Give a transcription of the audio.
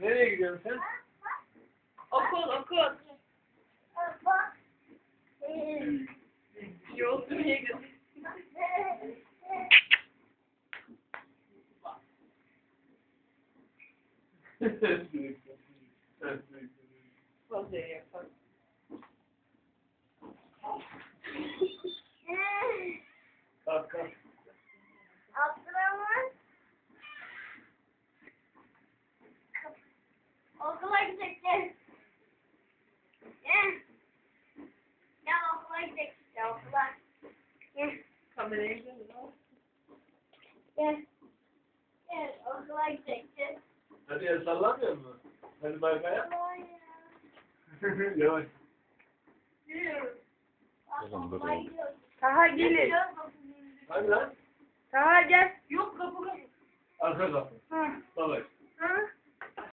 Nereye gidiyorsun sen? Okul okul. Bak. Yol sürmeye gidiyor. Fazla yapar. Gidecekler. Gel. Gel okula gidecekler. Gel okula. Gel. Kameraya gidiyor. Gel. Gel okula gidecekler. Hadi el sallamıyor mu? Hadi bay bay yap. Yavaş. Yürü. Kızım, dur oğlum. Taha gelin. Hadi lan. Taha gel. Yok kapı kapı. Arka kapı.